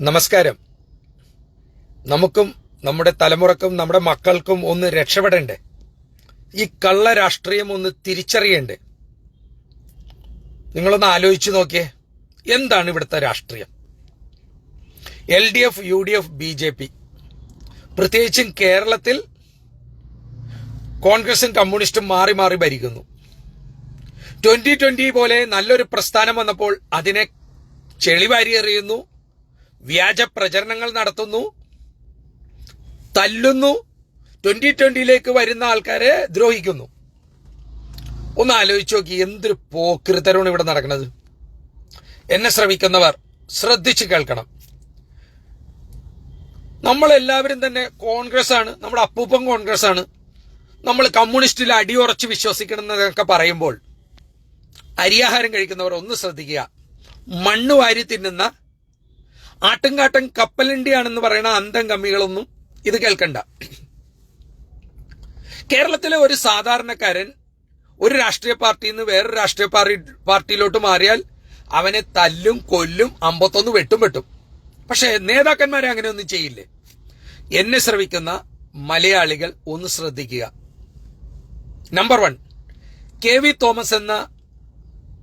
നമസ്കാരം. നമുക്കും നമ്മുടെ തലമുറക്കും നമ്മുടെ മക്കൾക്കും ഒന്ന് രക്ഷപ്പെടണ്ടേ. ഈ കള്ള രാഷ്ട്രീയം ഒന്ന് തിരിച്ചറിയണ്ടേ. നിങ്ങളൊന്ന് ആലോചിച്ചു നോക്കിയേ. എന്താണ് ഇവിടുത്തെ രാഷ്ട്രീയം? L D F U D F B J P. പ്രത്യേകിച്ചും കേരളത്തിൽ കോൺഗ്രസും കമ്മ്യൂണിസ്റ്റും മാറി മാറി ഭരിക്കുന്നു. ട്വന്റി ട്വന്റി പോലെ നല്ലൊരു പ്രസ്ഥാനം വന്നപ്പോൾ അതിനെ ചെളിവാരി എറിയുന്നു. വ്യാജ പ്രചരണങ്ങൾ നടത്തുന്നു തല്ലുന്നു ട്വന്റി ട്വന്റിയിലേക്ക് വരുന്ന ആൾക്കാരെ ദ്രോഹിക്കുന്നു. ഒന്ന് ആലോചിച്ചു നോക്കി എന്തൊരു പോക്കൃതരമാണ് ഇവിടെ നടക്കുന്നത്. എന്നെ ശ്രമിക്കുന്നവർ ശ്രദ്ധിച്ചു കേൾക്കണം. നമ്മളെല്ലാവരും തന്നെ കോൺഗ്രസ് ആണ് നമ്മുടെ അപ്പൂപ്പൻ കോൺഗ്രസ് ആണ് നമ്മൾ കമ്മ്യൂണിസ്റ്റിൽ അടിയുറച്ച് വിശ്വസിക്കണം എന്നൊക്കെ പറയുമ്പോൾ അരിയാഹാരം കഴിക്കുന്നവർ ഒന്ന് ശ്രദ്ധിക്കുക. മണ്ണ് വാരി തിന്നുന്ന ആട്ടുംകാട്ടം കപ്പലണ്ടിയാണെന്ന് പറയുന്ന അന്തം കമ്മികളൊന്നും ഇത് കേൾക്കണ്ട. കേരളത്തിലെ ഒരു സാധാരണക്കാരൻ ഒരു രാഷ്ട്രീയ പാർട്ടിയിൽ നിന്ന് വേറൊരു രാഷ്ട്രീയ പാർട്ടി പാർട്ടിയിലോട്ട് മാറിയാൽ അവനെ തല്ലും കൊല്ലും അമ്പത്തൊന്ന് വെട്ടും വെട്ടും. പക്ഷേ നേതാക്കന്മാരെ അങ്ങനെ ഒന്നും ചെയ്യില്ലേ? എന്നെ ശ്രവിക്കുന്ന മലയാളികൾ ഒന്ന് ശ്രദ്ധിക്കുക. Number one K V Thomas എന്ന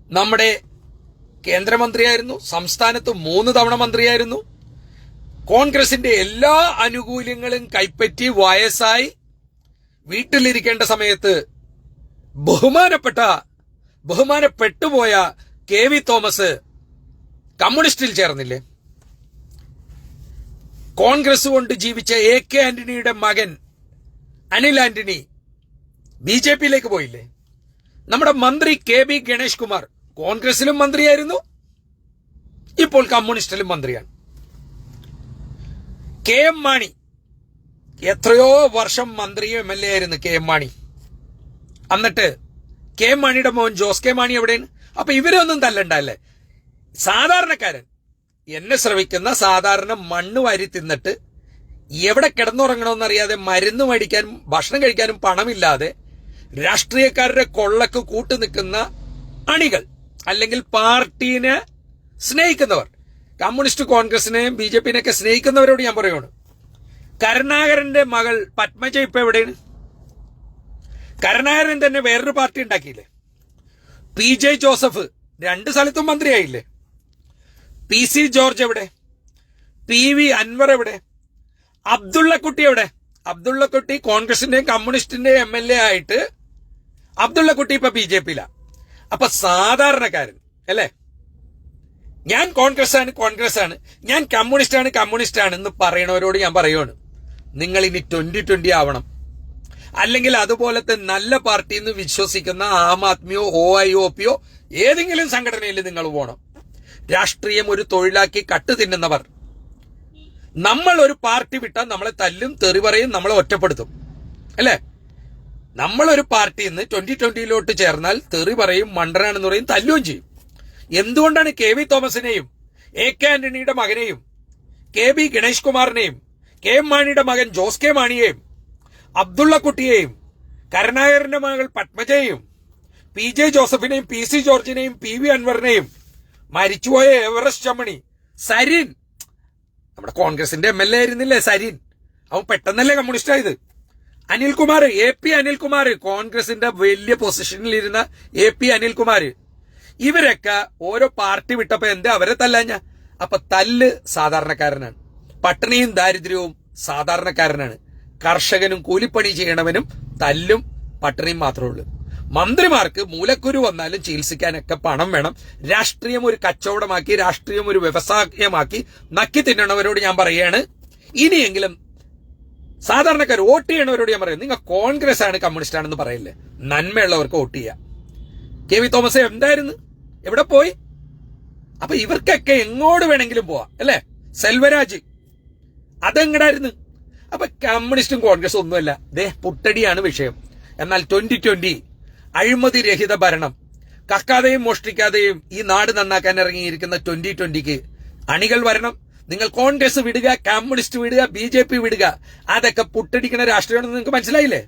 നമ്മുടെ കേന്ദ്രമന്ത്രിയായിരുന്നു സംസ്ഥാനത്ത് മൂന്ന് തവണ മന്ത്രിയായിരുന്നു. കോൺഗ്രസിന്റെ എല്ലാ ആനുകൂല്യങ്ങളും കൈപ്പറ്റി വയസ്സായി വീട്ടിലിരിക്കേണ്ട സമയത്ത് ബഹുമാനപ്പെട്ട ബഹുമാനപ്പെട്ടുപോയ കെ വി തോമസ് കമ്മ്യൂണിസ്റ്റിൽ ചേർന്നില്ലേ? കോൺഗ്രസ് കൊണ്ട് ജീവിച്ച എ കെ ആന്റണിയുടെ മകൻ അനിൽ ആന്റണി ബി ജെ പിയിലേക്ക് പോയില്ലേ? നമ്മുടെ മന്ത്രി കെ ബി ഗണേഷ് കുമാർ കോൺഗ്രസിലും മന്ത്രിയായിരുന്നു. ഇപ്പോൾ കമ്മ്യൂണിസ്റ്റിലും മന്ത്രിയാണ്. K M Mani. എത്രയോ വർഷം മന്ത്രിയും എം എൽ എ ആയിരുന്നു കെ എം മാണി. എന്നിട്ട് കെ എം മാണിയുടെ മോൻ ജോസ് കെ മാണി എവിടെയാണ്? അപ്പൊ ഇവരൊന്നും തല്ലണ്ടല്ലേ സാധാരണക്കാരൻ എന്നെ ശ്രവിക്കുന്ന സാധാരണ മണ്ണ് വാരി തിന്നിട്ട് എവിടെ കിടന്നുറങ്ങണമെന്നറിയാതെ മരുന്ന് മേടിക്കാനും ഭക്ഷണം കഴിക്കാനും പണമില്ലാതെ രാഷ്ട്രീയക്കാരുടെ കൊള്ളക്ക് കൂട്ടു നിൽക്കുന്ന അണികൾ. അല്ലെങ്കിൽ പാർട്ടീനെ സ്നേഹിക്കുന്നവർ. കമ്മ്യൂണിസ്റ്റ് കോൺഗ്രസിനെയും ബി ജെ പിനെയൊക്കെ സ്നേഹിക്കുന്നവരോട് ഞാൻ പറയുകയാണ് കരുണാകരന്റെ മകൾ പത്മജ ഇപ്പൊ എവിടെയാണ്? കരുണാകരൻ തന്നെ വേറൊരു പാർട്ടി ഉണ്ടാക്കിയില്ലേ? പി ജെ ജോസഫ് രണ്ട് സ്ഥലത്തും മന്ത്രിയായില്ലേ? പി സി ജോർജ് എവിടെ? പി വി അൻവർ എവിടെ? അബ്ദുള്ളക്കുട്ടി എവിടെ? അബ്ദുള്ളക്കുട്ടി കോൺഗ്രസിന്റെയും കമ്മ്യൂണിസ്റ്റിന്റെയും എം എൽ എ ആയിട്ട് അബ്ദുള്ളക്കുട്ടി ഇപ്പൊ ബി ജെ പിയിലാ. അപ്പൊ സാധാരണക്കാരൻ അല്ലേ? ഞാൻ കോൺഗ്രസ് ആണ് കോൺഗ്രസ് ആണ് ഞാൻ കമ്മ്യൂണിസ്റ്റ് ആണ് കമ്മ്യൂണിസ്റ്റ് ആണ് എന്ന് പറയണവരോട് ഞാൻ പറയുവാണ്. നിങ്ങൾ ഇനി ട്വന്റി ട്വന്റി ആവണം. അല്ലെങ്കിൽ അതുപോലത്തെ നല്ല പാർട്ടി എന്ന് വിശ്വസിക്കുന്ന ആം ആദ്മിയോ ഒ ഐ ഒ പിയോ ഏതെങ്കിലും സംഘടനയിൽ നിങ്ങൾ പോകണം രാഷ്ട്രീയം ഒരു തൊഴിലാക്കി കട്ടു തിന്നുന്നവർ. നമ്മൾ ഒരു പാർട്ടി വിട്ടാൽ നമ്മളെ തല്ലും തെറി പറയും നമ്മളെ ഒറ്റപ്പെടുത്തും. അല്ലേ? നമ്മളൊരു പാർട്ടിയിൽ നിന്ന് ട്വന്റി ട്വന്റിയിലോട്ട് ചേർന്നാൽ തെറി പറയും മണ്ടനാണെന്ന് പറയും തല്ലുകയും ചെയ്യും. എന്തുകൊണ്ടാണ് കെ വി തോമസിനെയും എ കെ ആന്റണിയുടെ മകനെയും കെ ബി ഗണേഷ് കുമാറിനെയും കെ എം മാണിയുടെ മകൻ ജോസ് കെ മാണിയെയും അബ്ദുള്ള കുട്ടിയെയും കരുണാകരന്റെ മകൾ പത്മജയെയും പി ജെ ജോസഫിനെയും പി സി ജോർജിനെയും പി വി അൻവറിനെയും മരിച്ചുപോയ എവറസ്റ്റ് ചമ്മണി സരിൻ. നമ്മുടെ കോൺഗ്രസിന്റെ എം എൽ എ ആയിരുന്നില്ലേ സരിൻ? അവൻ പെട്ടെന്നല്ലേ കമ്മ്യൂണിസ്റ്റ് ആയത് അനിൽകുമാർ എ പി അനിൽകുമാർ കോൺഗ്രസിന്റെ വലിയ പൊസിഷനിലിരുന്ന എ പി അനിൽകുമാർ. ഇവരൊക്കെ ഓരോ പാർട്ടി വിട്ടപ്പോ എന്താ അവരെ തല്ലാഞ്ഞ? അപ്പൊ തല്ല് സാധാരണക്കാരനാണ്. പട്ടിണിയും ദാരിദ്ര്യവും സാധാരണക്കാരനാണ്. കർഷകനും കൂലിപ്പണി ചെയ്യണവനും തല്ലും പട്ടിണിയും മാത്രമേ ഉള്ളൂ. മന്ത്രിമാർക്ക് മൂലക്കുരു വന്നാലും ചികിത്സിക്കാനൊക്കെ പണം വേണം. രാഷ്ട്രീയം ഒരു കച്ചവടമാക്കി രാഷ്ട്രീയം ഒരു വ്യവസായമാക്കി നക്കി തിന്നണവരോട് ഞാൻ പറയാണ് ഇനിയെങ്കിലും സാധാരണക്കാർ വോട്ട് ചെയ്യണവരോട് ഞാൻ പറയും നിങ്ങൾ കോൺഗ്രസ് ആണ് കമ്മ്യൂണിസ്റ്റ് ആണെന്ന് പറയില്ലേ? നന്മയുള്ളവർക്ക് വോട്ട് ചെയ്യാം. കെ വി തോമസ് എന്തായിരുന്നു? എവിടെ പോയി? അപ്പൊ ഇവർക്കൊക്കെ എങ്ങോട്ട് വേണമെങ്കിലും പോവാം അല്ലേ? സെൽവരാജ് അതെങ്ങടായിരുന്നു? അപ്പൊ കമ്മ്യൂണിസ്റ്റും കോൺഗ്രസും ഒന്നുമല്ല. ദേ പുട്ടടിയാണ് വിഷയം. എന്നാൽ ട്വന്റി ട്വന്റി അഴിമതി രഹിത ഭരണം കക്കാതെയും മോഷ്ടിക്കാതെയും ഈ നാട് നന്നാക്കാൻ ഇറങ്ങിയിരിക്കുന്ന ട്വന്റി ട്വന്റിക്ക് അണികൾ വരണം. നിങ്ങൾ കോൺഗ്രസ് വിടുക കമ്മ്യൂണിസ്റ്റ് വിടുക ബി ജെ പി വിടുക അതൊക്കെ പുട്ടടിക്കുന്ന രാഷ്ട്രീയമാണെന്ന് നിങ്ങൾക്ക് മനസ്സിലായില്ലേ?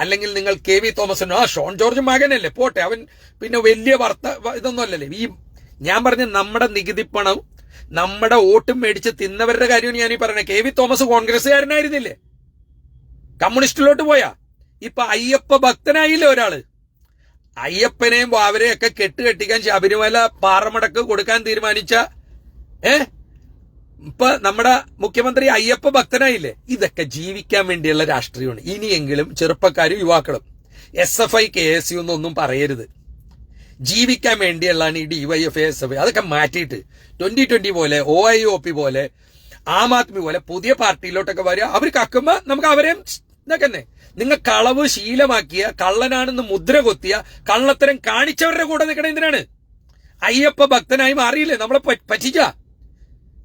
അല്ലെങ്കിൽ നിങ്ങൾ കെ വി തോമസിനോ ആ ഷോൺ ജോർജ് മകനല്ലേ? പോട്ടെ അവൻ പിന്നെ വലിയ വർത്ത ഇതൊന്നും അല്ലല്ലേ? ഈ ഞാൻ പറഞ്ഞ നമ്മുടെ നികുതി പണം നമ്മുടെ വോട്ടും മേടിച്ച് തിന്നവരുടെ കാര്യമാണ് ഞാൻ ഈ പറയുന്നത് കെ വി തോമസ് കോൺഗ്രസ്സുകാരനായിരുന്നില്ലേ? കമ്മ്യൂണിസ്റ്റിലോട്ട് പോയാ? ഇപ്പൊ അയ്യപ്പ ഭക്തനായില്ലേ ഒരാൾ? അയ്യപ്പനെയും വാവരെയൊക്കെ കെട്ടുകെട്ടിക്കാൻ ശബരിമല പാറമടക്ക് കൊടുക്കാൻ തീരുമാനിച്ച ഏ? ഇപ്പൊ നമ്മുടെ മുഖ്യമന്ത്രി അയ്യപ്പ ഭക്തനായില്ലേ? ഇതൊക്കെ ജീവിക്കാൻ വേണ്ടിയുള്ള രാഷ്ട്രീയമാണ്. ഇനിയെങ്കിലും ചെറുപ്പക്കാരും യുവാക്കളും S F I K S U എന്നൊന്നും പറയരുത്. ജീവിക്കാൻ വേണ്ടിയുള്ളതാണ് ഈ ഡിവൈഎഫ് എസ് എഫ് ഐ അതൊക്കെ മാറ്റിയിട്ട് ട്വന്റി ട്വന്റി പോലെ ഒ ഐ ഒ പി പോലെ ആം ആദ്മി പോലെ പുതിയ പാർട്ടിയിലോട്ടൊക്കെ വരിക. അവർ കക്കുമ്പോ നമുക്ക് അവരെയും ഇതൊക്കെ നിങ്ങൾ കളവ് ശീലമാക്കിയ കള്ളനാണെന്ന് മുദ്ര കൊത്തിയ കള്ളത്തരം കാണിച്ചവരുടെ കൂടെ നിൽക്കണ എന്തിനാണ്? അയ്യപ്പ ഭക്തനായി മാറിയില്ലേ? നമ്മളെ പറ്റിച്ച.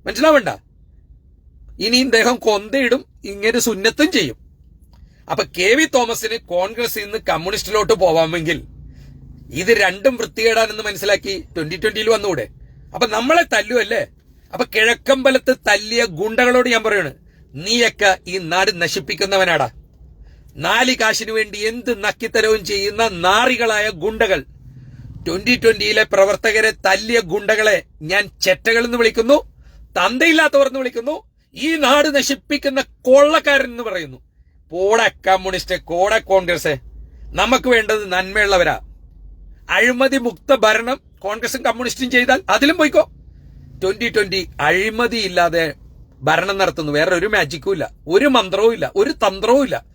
മനസ്സിലാവണ്ട. ഇനിയും ദേഹം കൊന്തയിടും ഇങ്ങനെ സുന്നത്തും ചെയ്യും. അപ്പൊ കെ വി തോമസിന് കോൺഗ്രസിൽ നിന്ന് കമ്മ്യൂണിസ്റ്റിലോട്ട് പോവാമെങ്കിൽ ഇത് രണ്ടും വൃത്തികേടാണെന്ന് മനസ്സിലാക്കി ട്വന്റി ട്വന്റിയിൽ വന്നുകൂടെ അപ്പൊ നമ്മളെ തല്ലുമല്ലേ അപ്പൊ കിഴക്കമ്പലത്ത് തല്ലിയ ഗുണ്ടകളോട് ഞാൻ പറയാണ് നീയൊക്കെ ഈ നാട് നശിപ്പിക്കുന്നവനാടാ. നാല് കാശിനു വേണ്ടി എന്ത് നക്കിത്തരവും ചെയ്യുന്ന നാറികളായ ഗുണ്ടകൾ. ട്വന്റി ട്വന്റിയിലെ പ്രവർത്തകരെ തല്ലിയ ഗുണ്ടകളെ ഞാൻ ചെറ്റകൾ എന്ന് വിളിക്കുന്നു. തന്തയില്ലാത്തവർ എന്ന് വിളിക്കുന്നു. ഈ നാട് നശിപ്പിക്കുന്ന കൊള്ളക്കാരൻ എന്ന് പറയുന്നു. പോട കമ്മ്യൂണിസ്റ്റ് കോടെ കോൺഗ്രസ്. നമുക്ക് വേണ്ടത് നന്മയുള്ളവരാ. അഴിമതി മുക്ത ഭരണം കോൺഗ്രസും കമ്മ്യൂണിസ്റ്റും ചെയ്താൽ അതിലും പോയിക്കോ. ട്വന്റി ട്വന്റി അഴിമതി ഇല്ലാതെ ഭരണം നടത്തുന്നു. വേറെ ഒരു മാജിക്കും ഇല്ല. ഒരു മന്ത്രവും ഇല്ല. ഒരു തന്ത്രവും ഇല്ല.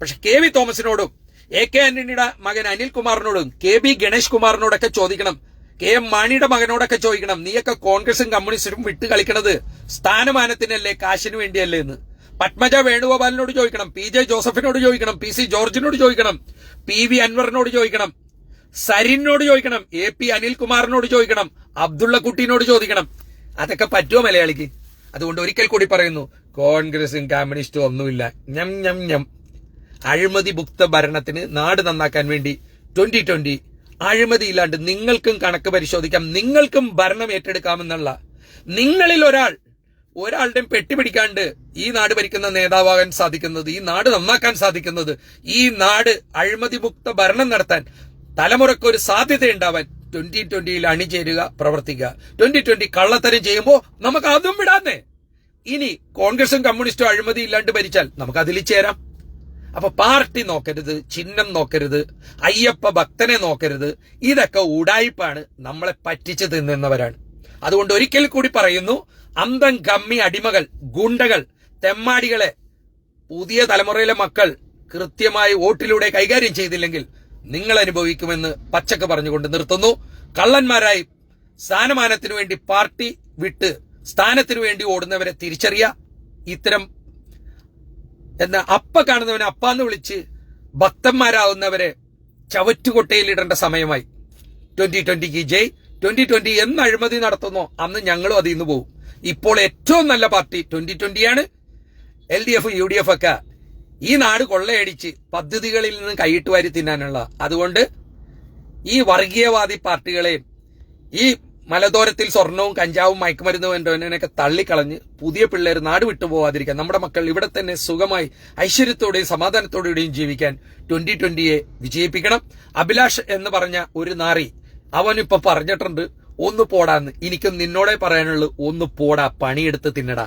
പക്ഷെ കെ വി തോമസിനോടും എ കെ ആന്റണിയുടെ മകൻ അനിൽകുമാറിനോടും കെ ബി ഗണേഷ് കുമാറിനോടൊക്കെ ചോദിക്കണം. കെ എം മാണിയുടെ മകനോടൊക്കെ ചോദിക്കണം നീയൊക്കെ കോൺഗ്രസും കമ്മ്യൂണിസ്റ്റും വിട്ട് കളിക്കണത് സ്ഥാനമാനത്തിനല്ലേ കാശിന് വേണ്ടിയല്ലേ എന്ന്? പത്മജ വേണുഗോപാലിനോട് ചോദിക്കണം പി ജെ ജോസഫിനോട് ചോദിക്കണം പി സി ജോർജിനോട് ചോദിക്കണം പി വി അൻവറിനോട് ചോദിക്കണം സരിനോട് ചോദിക്കണം എ പി അനിൽകുമാറിനോട് ചോദിക്കണം അബ്ദുള്ള കുട്ടീനോട് ചോദിക്കണം. അതൊക്കെ പറ്റുമോ മലയാളിക്ക്? അതുകൊണ്ട് ഒരിക്കൽ കൂടി പറയുന്നു കോൺഗ്രസും കമ്മ്യൂണിസ്റ്റും ഒന്നുമില്ല. ഞം ഞം ഞം. അഴിമതി ഭുക്ത ഭരണത്തിന് നാട് നന്നാക്കാൻ വേണ്ടി ട്വന്റി ട്വന്റി അഴിമതി ഇല്ലാണ്ട് നിങ്ങൾക്കും കണക്ക് പരിശോധിക്കാം. നിങ്ങൾക്കും ഭരണം ഏറ്റെടുക്കാമെന്നുള്ള. നിങ്ങളിൽ ഒരാൾ ഒരാളുടെയും പെട്ടിപിടിക്കാണ്ട് ഈ നാട് ഭരിക്കുന്ന നേതാവാകാൻ സാധിക്കുന്നത് ഈ നാട് നന്നാക്കാൻ സാധിക്കുന്നത് ഈ നാട് അഴിമതി മുക്ത ഭരണം നടത്താൻ തലമുറയ്ക്ക് ഒരു സാധ്യത ഉണ്ടാവാൻ ട്വന്റി ട്വന്റിയിൽ അണിചേരുക പ്രവർത്തിക്കുക. ട്വന്റി ട്വന്റി കള്ളത്തരം ചെയ്യുമ്പോൾ നമുക്ക് അതും വിടാന്നേ. ഇനി കോൺഗ്രസും കമ്മ്യൂണിസ്റ്റും അഴിമതി ഇല്ലാണ്ട് ഭരിച്ചാൽ നമുക്ക് അതിൽ ചേരാം. അപ്പൊ പാർട്ടി നോക്കരുത് ചിഹ്നം നോക്കരുത് അയ്യപ്പ ഭക്തനെ നോക്കരുത്. ഇതൊക്കെ ഉടായിപ്പാണ് നമ്മളെ പറ്റിച്ചു തിന്നുന്നവരാണ്. അതുകൊണ്ട് ഒരിക്കൽ കൂടി പറയുന്നു അന്തം കമ്മി അടിമകൾ ഗുണ്ടകൾ തെമ്മാടികളെ പുതിയ തലമുറയിലെ മക്കൾ കൃത്യമായി വോട്ടിലൂടെ കൈകാര്യം ചെയ്തില്ലെങ്കിൽ നിങ്ങൾ അനുഭവിക്കുമെന്ന് പച്ചക്ക് പറഞ്ഞുകൊണ്ട് നിർത്തുന്നു. കള്ളന്മാരായി സ്ഥാനമാനത്തിനു വേണ്ടി പാർട്ടി വിട്ട് സ്ഥാനത്തിനു വേണ്ടി ഓടുന്നവരെ തിരിച്ചറിയ ഇത്തരം എന്ന അപ്പ കാണുന്നവനെ അപ്പാന്ന് വിളിച്ച് ഭക്തന്മാരാവുന്നവരെ ചവറ്റുകൊട്ടയിലിടേണ്ട സമയമായി. ട്വന്റി ട്വന്റിക്ക് ജയ്. ട്വന്റി ട്വന്റി എന്ന് അഴിമതി നടത്തുന്നോ. അന്ന് ഞങ്ങളും അതിൽ നിന്ന് പോകും. ഇപ്പോൾ ഏറ്റവും നല്ല party twenty ട്വന്റിയാണ് L D F U D F ഒക്കെ ഈ നാട് കൊള്ളയടിച്ച് പദ്ധതികളിൽ നിന്ന് കൈയിട്ട് വാരി തിന്നാനുള്ള. അതുകൊണ്ട് ഈ വർഗീയവാദി പാർട്ടികളെയും ഈ മലദോരത്തിൽ സ്വർണവും കഞ്ചാവും മയക്കുമരുന്ന് വേണ്ടവനൊക്കെ തള്ളിക്കളഞ്ഞ് പുതിയ പിള്ളേർ നാട് വിട്ടു പോവാതിരിക്കാൻ നമ്മുടെ മക്കൾ ഇവിടെ തന്നെ സുഖമായി ഐശ്വര്യത്തോടെയും സമാധാനത്തോടെയും ജീവിക്കാൻ ട്വന്റി ട്വന്റിയെ വിജയിപ്പിക്കണം. അഭിലാഷ് എന്ന് പറഞ്ഞ ഒരു നാറി അവനിപ്പോ പറഞ്ഞിട്ടുണ്ട് ഒന്ന് പോടാന്ന് എനിക്കും നിന്നോടെ പറയാനുള്ളൂ ഒന്ന് പോടാ പണിയെടുത്ത് തിന്നടാ.